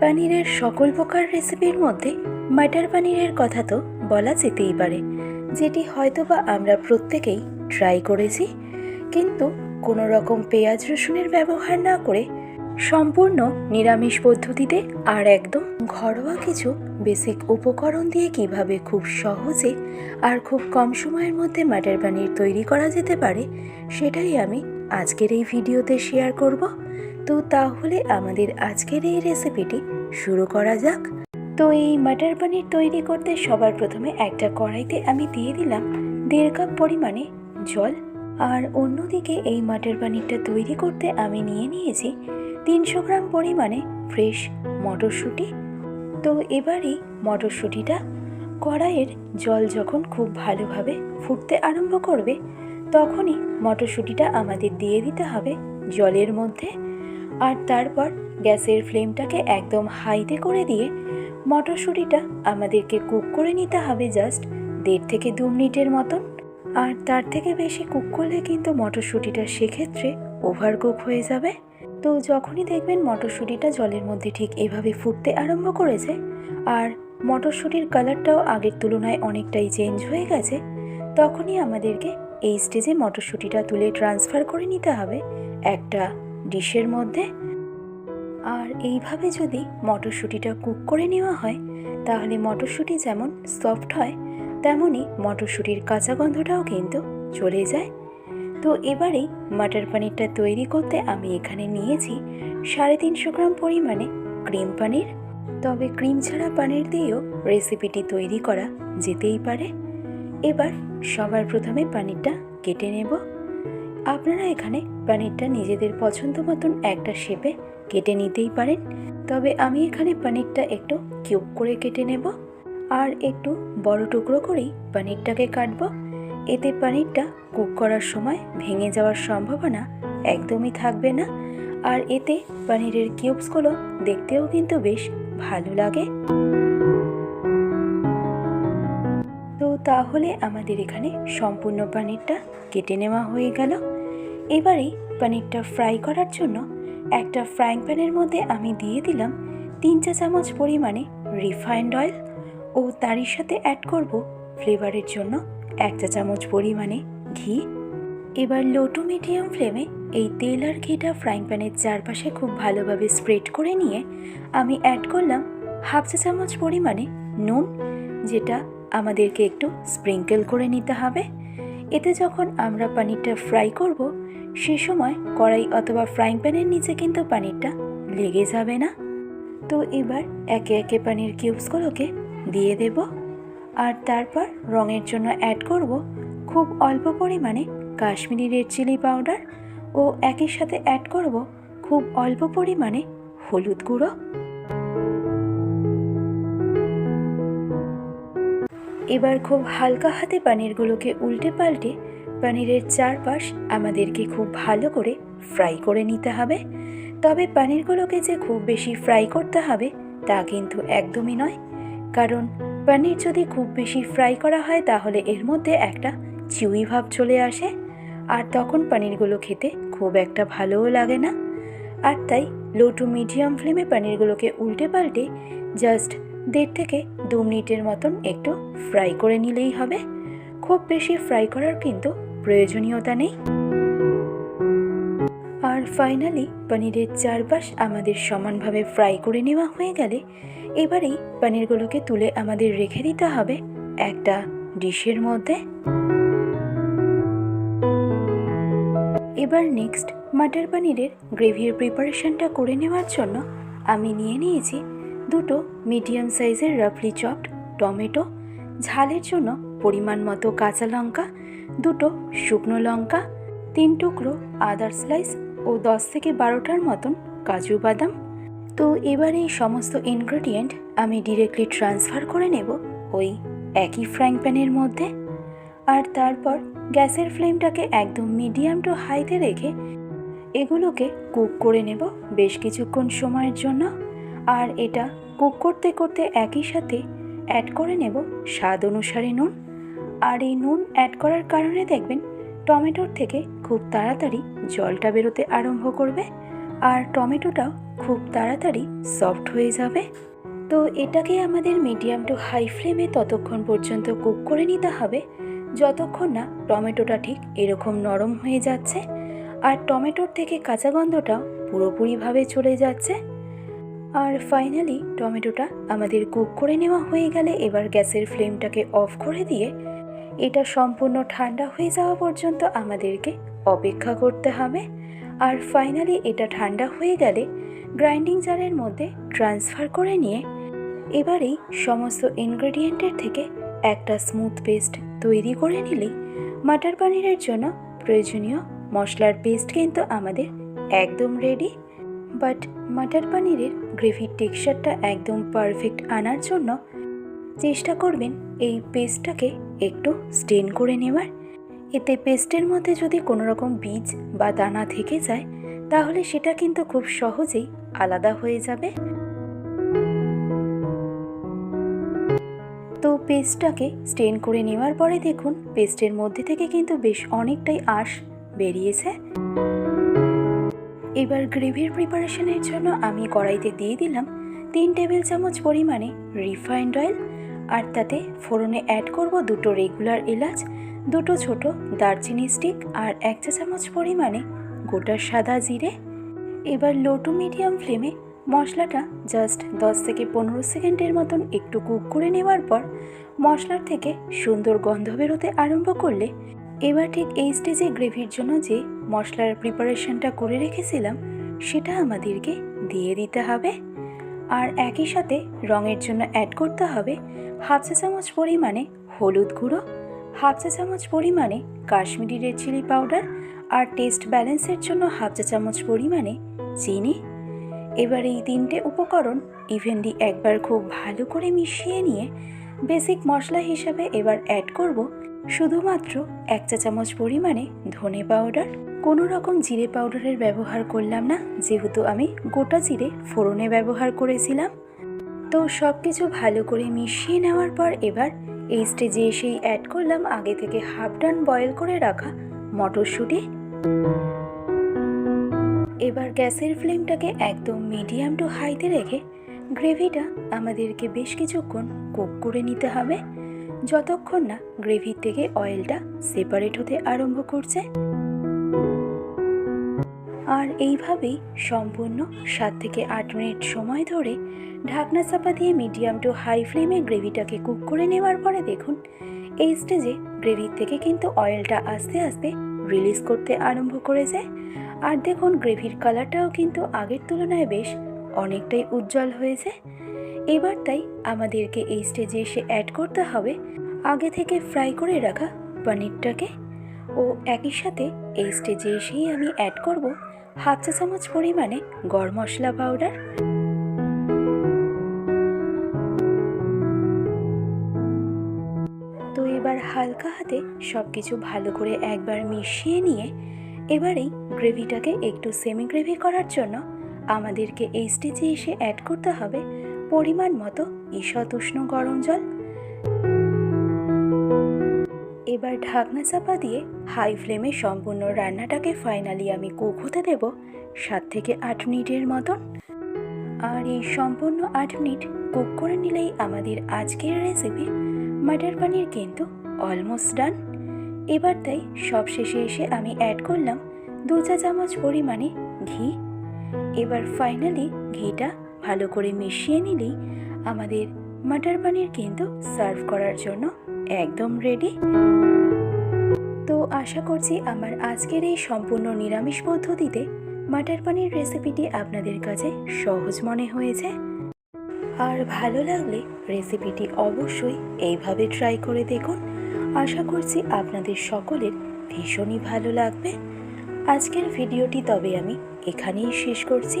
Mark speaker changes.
Speaker 1: পানিরের সকল প্রকার রেসিপির মধ্যে মাটার পানিরের কথা তো বলা যেতেই পারে, যেটি হয়তোবা আমরা প্রত্যেকেই ট্রাই করেছি, কিন্তু কোনো রকম পেঁয়াজ রসুনের ব্যবহার না করে সম্পূর্ণ নিরামিষ পদ্ধতিতে আর একদম ঘরোয়া কিছু বেসিক উপকরণ দিয়ে কীভাবে খুব সহজে আর খুব কম সময়ের মধ্যে মাটার পানির তৈরি করা যেতে পারে, সেটাই আমি আজকের এই ভিডিওতে শেয়ার করব। তো তাহলে আমাদের আজকের এই রেসিপিটি শুরু করা যাক। তো এই মাটার পানির তৈরি করতে সবার প্রথমে একটা কড়াইতে আমি দিয়ে দিলাম দেড় কাপ পরিমাণে জল। আর অন্যদিকে এই মাটার পানিরটা তৈরি করতে আমি নিয়ে নিয়েছি তিনশো গ্রাম পরিমাণে ফ্রেশ মটরশুঁটি। তো এবারই মটরশুঁটিটা কড়াইয়ের জল যখন খুব ভালোভাবে ফুটতে আরম্ভ করবে, তখনই মটরশুঁটিটা আমাদের দিয়ে দিতে হবে জলের মধ্যে। আর তারপর গ্যাসের ফ্লেমটাকে একদম হাইতে করে দিয়ে মটরশুঁটিটা আমাদেরকে কুক করে নিতে হবে জাস্ট দেড় থেকে দু মিনিটের মতন। আর তার থেকে বেশি কুক করলে কিন্তু মটরশুঁটিটা সেক্ষেত্রে ওভার কুক হয়ে যাবে। তো যখনই দেখবেন মটরশুঁটিটা জলের মধ্যে ঠিক এভাবে ফুটতে আরম্ভ করেছে, আর মটরশুঁটির কালারটাও আগের তুলনায় অনেকটাই চেঞ্জ হয়ে গেছে, তখনই আমাদেরকে এই স্টেজে মটরশুঁটিটা তুলে ট্রান্সফার করে নিতে হবে একটা ডিশের মধ্যে। আর এইভাবে যদি মটরশুঁটিটা কুক করে নেওয়া হয়, তাহলে মটরশুঁটি যেমন সফট হয়, তেমনই মটরশুঁটির কাঁচা গন্ধটাও কিন্তু চলে যায়। তো এবারেই মাটার পানিরটা তৈরি করতে আমি এখানে নিয়েছি সাড়ে তিনশো গ্রাম পরিমাণে ক্রিম পানির। তবে ক্রিম ছাড়া পানির দিয়েও রেসিপিটি তৈরি করা যেতেই পারে। এবার সবার প্রথমে পানিরটা কেটে নেব। আপনারা এখানে পানিরটা নিজেদের পছন্দ মতন একটা শেপে কেটে নিতেই পারেন। তবে আমি এখানে পানিরটা একটু কিউব করে কেটে নেব আর একটু বড় টুকরো করেই পানিরটাকে কাটব। এতে পানিরটা কুক করার সময় ভেঙে যাওয়ার সম্ভাবনা একদমই থাকবে না। আর এতে পানিরের কিউবসগুলো দেখতেও কিন্তু বেশ ভালো লাগে। তাহলে আমাদের এখানে সম্পূর্ণ পানিরটা কেটে নেওয়া হয়ে গেল। এবারে পানিরটা ফ্রাই করার জন্য একটা ফ্রাইং প্যানের মধ্যে আমি দিয়ে দিলাম তিন চা চামচ পরিমাণে রিফাইন্ড অয়েল ও তারই সাথে অ্যাড করব ফ্লেভারের জন্য এক চা চামচ পরিমাণে ঘি। এবার লো টু মিডিয়াম ফ্লেমে এই তেল আর ঘিটা ফ্রাইং প্যানের চারপাশে খুব ভালোভাবে স্প্রেড করে নিয়ে আমি অ্যাড করলাম হাফ চা চামচ পরিমাণে নুন, যেটা আমাদেরকে একটু স্প্রিঙ্কেল করে নিতে হবে। এতে যখন আমরা পানিরটা ফ্রাই করব, সে সময় কড়াই অথবা ফ্রাইং প্যানের নিচে কিন্তু পানিরটা লেগে যাবে না। তো এবার একে একে পানির কিউবসগুলোকে দিয়ে দেব। আর তারপর রঙের জন্য অ্যাড করব খুব অল্প পরিমাণে কাশ্মীরি রেড চিলি পাউডার ও একই সাথে অ্যাড করব খুব অল্প পরিমাণে হলুদ গুঁড়ো। এবার খুব হালকা হাতে পানিরগুলোকে উল্টে পাল্টে পানিরের চারপাশ আমাদেরকে খুব ভালো করে ফ্রাই করে নিতে হবে। তবে পানিরগুলোকে যে খুব বেশি ফ্রাই করতে হবে তা কিন্তু একদমই নয়। কারণ পনির যদি খুব বেশি ফ্রাই করা হয় তাহলে এর মধ্যে একটা চিউই ভাব চলে আসে। আর তখন পনিরগুলো খেতে খুব একটা ভালোও লাগে না। আর তাই লো টু মিডিয়াম ফ্লেমে পনিরগুলোকে উল্টে পাল্টে জাস্ট দেড় থেকে দু মিনিটের মতন একটু ফ্রাই করে নিলেই হবে। খুব বেশি ফ্রাই করার কিন্তু প্রয়োজনীয়তা নেই। আর ফাইনালি পনিরের চারপাশ আমাদের সমানভাবে ফ্রাই করে নেওয়া হয়ে গেলে এবারেই পনিরগুলোকে তুলে আমাদের রেখে দিতে হবে একটা ডিশের মধ্যে। এবার নেক্সট মাটার পনিরের গ্রেভির প্রিপারেশনটা করে নেওয়ার জন্য আমি নিয়ে নিয়েছি দুটো মিডিয়াম সাইজের রাফলি চপড টমেটো ঝালের জন্য পরিমাণ মতো কাঁচা লঙ্কা, দুটো শুকনো লঙ্কা, তিন টুকরো আদার স্লাইস ও দশ থেকে বারোটার মতন কাজু বাদাম। তো এবার এই সমস্ত ইনগ্রেডিয়েন্ট আমি ডিরেক্টলি ট্রান্সফার করে নেব ওই একই ফ্রাইং প্যানের মধ্যে। আর তারপর গ্যাসের ফ্লেমটাকে একদম মিডিয়াম টু হাইতে রেখে এগুলোকে কুক করে নেব বেশ কিছুক্ষণ সময়ের জন্য। আর এটা কুক করতে করতে একই সাথে অ্যাড করে নেব স্বাদ অনুসারে নুন। আর এই নুন অ্যাড করার কারণে দেখবেন টমেটোর থেকে খুব তাড়াতাড়ি জলটা বেরোতে আরম্ভ করবে আর টমেটোটাও খুব তাড়াতাড়ি সফট হয়ে যাবে। তো এটাকে আমাদের মিডিয়াম টু হাই ফ্লেমে ততক্ষণ পর্যন্ত কুক করে নিতে হবে। যতক্ষণ না টমেটোটা ঠিক এরকম নরম হয়ে যাচ্ছে। আর টমেটোর থেকে কাঁচা গন্ধটাও পুরোপুরিভাবে চলে যাচ্ছে। আর ফাইনালি টমেটোটা আমাদের কুক করে নেওয়া হয়ে গেলে এবার গ্যাসের ফ্লেমটাকে অফ করে দিয়ে এটা সম্পূর্ণ ঠান্ডা হয়ে যাওয়া পর্যন্ত আমাদেরকে অপেক্ষা করতে হবে। আর ফাইনালি এটা ঠান্ডা হয়ে গেলে গ্রাইন্ডিং জারের মধ্যে ট্রান্সফার করে নিয়ে এবারেই সমস্ত ইনগ্রেডিয়েন্টের থেকে একটা স্মুথ পেস্ট তৈরি করে নিলেই মাটার পানিরের জন্য প্রয়োজনীয় মশলার পেস্ট কিন্তু আমাদের একদম রেডি বাট মাটার পানিরের গ্রেভির টেক্সচারটা একদম পারফেক্ট আনার জন্য চেষ্টা করবেন এই পেস্টটাকে একটু স্টেন করে নেওয়ার। এতে পেস্টের মধ্যে যদি কোনো রকম বীজ বা দানা থেকে যায়, তাহলে সেটা কিন্তু খুব সহজেই আলাদা হয়ে যাবে। তো পেস্টটাকে স্টেন করে নেওয়ার পরে দেখুন পেস্টের মধ্যে থেকে কিন্তু বেশ অনেকটাই আঁশ বেরিয়েছে। এবার গ্রেভির প্রিপারেশনের জন্য আমি কড়াইতে দিয়ে দিলাম তিন টেবিল চামচ পরিমাণে রিফাইন্ড অয়েল আর তাতে ফোড়নে অ্যাড করব দুটো রেগুলার এলাচ, দুটো ছোট দারচিনি স্টিক আর এক চা চামচ পরিমাণে গোটা সাদা জিরে। এবার লো টু মিডিয়াম ফ্লেমে মশলাটা জাস্ট দশ থেকে পনেরো সেকেন্ডের মতন একটু কুক করে নেওয়ার পর মশলার থেকে সুন্দর গন্ধ বেরোতে আরম্ভ করলে এবার ঠিক এই স্টেজে গ্রেভির জন্য যে মশলার প্রিপারেশনটা করে রেখেছিলাম, সেটা আমাদেরকে দিয়ে দিতে হবে। আর একই সাথে রঙের জন্য অ্যাড করতে হবে হাফ চা চামচ পরিমাণে হলুদ গুঁড়ো, হাফ চা চামচ পরিমাণে কাশ্মীরি রেড চিলি পাউডার আর টেস্ট ব্যালেন্সের জন্য হাফ চা চামচ পরিমাণে চিনি। এবার এই তিনটে উপকরণ ইভেনলি একবার খুব ভালো করে মিশিয়ে নিয়ে বেসিক মশলা হিসাবে এবার অ্যাড করব শুধুমাত্র এক চা চামচ পরিমাণে ধনে পাউডার, কোনো রকম জিরে পাউডারের ব্যবহার করলাম না, যেহেতু আমি গোটা জিরে ফোড়নে ব্যবহার করেছিলাম। তো সব কিছু ভালো করে মিশিয়ে নেওয়ার পর এবার এই স্টেজে এসেই অ্যাড করলাম আগে থেকে হাফ ডান বয়েল করে রাখা মটরশুঁটি। এবার গ্যাসের ফ্লেমটাকে একদম মিডিয়াম টু হাইতে রেখে গ্রেভিটা আমাদেরকে বেশ কিছুক্ষণ কুক করে নিতে হবে। যতক্ষণ না গ্রেভির থেকে অয়েলটা সেপারেট হতে আরম্ভ করছে। আর এইভাবেই সম্পূর্ণ সাত থেকে আট মিনিট সময় ধরে ঢাকনা চাপা দিয়ে মিডিয়াম টু হাই ফ্লেমে গ্রেভিটাকে কুক করে নেওয়ার পরে দেখুন, এই স্টেজে গ্রেভির থেকে কিন্তু অয়েলটা আস্তে আস্তে রিলিজ করতে আরম্ভ করেছে। আর দেখুন, গ্রেভির কালারটাও কিন্তু আগের তুলনায় বেশ অনেকটাই উজ্জ্বল হয়েছে। এবার তাই আমাদেরকে এই স্টেজে এসে অ্যাড করতে হবে। আগে থেকে ফ্রাই করে রাখা পনিরটাকে। ও একই সাথে এই স্টেজে এসেই আমি অ্যাড করব হাফ চা চামচ পরিমাণে গরম মশলা পাউডার তো এবার হালকা হাতে সব কিছু ভালো করে একবার মিশিয়ে নিয়ে এবারেই গ্রেভিটাকে একটু সেমি গ্রেভি করার জন্য আমাদেরকে এই স্টেজে এসে অ্যাড করতে হবে। পরিমাণ মতো ঈষৎ উষ্ণ গরম জল। এবার ঢাকনা চাপা দিয়ে হাই ফ্লেমে সম্পূর্ণ রান্নাটাকে ফাইনালি আমি কুক হতে দেবো সাত থেকে আট মিনিটের মতন। আর এই সম্পূর্ণ আট মিনিট কুক করে নিলেই আমাদের আজকের রেসিপি মাটার পানির কিন্তু অলমোস্ট ডান এবার তাই সব শেষে এসে আমি অ্যাড করলাম দু চা চামচ পরিমাণে ঘি। এবার ফাইনালি ঘিটা ভালো করে মিশিয়ে নিলেই আমাদের মাটার পানির কিন্তু সার্ভ করার জন্য একদম রেডি তো আশা করছি আমার আজকের এই সম্পূর্ণ নিরামিষ পদ্ধতিতে মাটার পানির রেসিপিটি আপনাদের কাছে সহজ মনে হয়েছে। আর ভালো লাগলে রেসিপিটি অবশ্যই এইভাবে ট্রাই করে দেখুন। আশা করছি আপনাদের সকলের ভীষণই ভালো লাগবে। আজকের ভিডিওটি তবে আমি এখানেই শেষ করছি।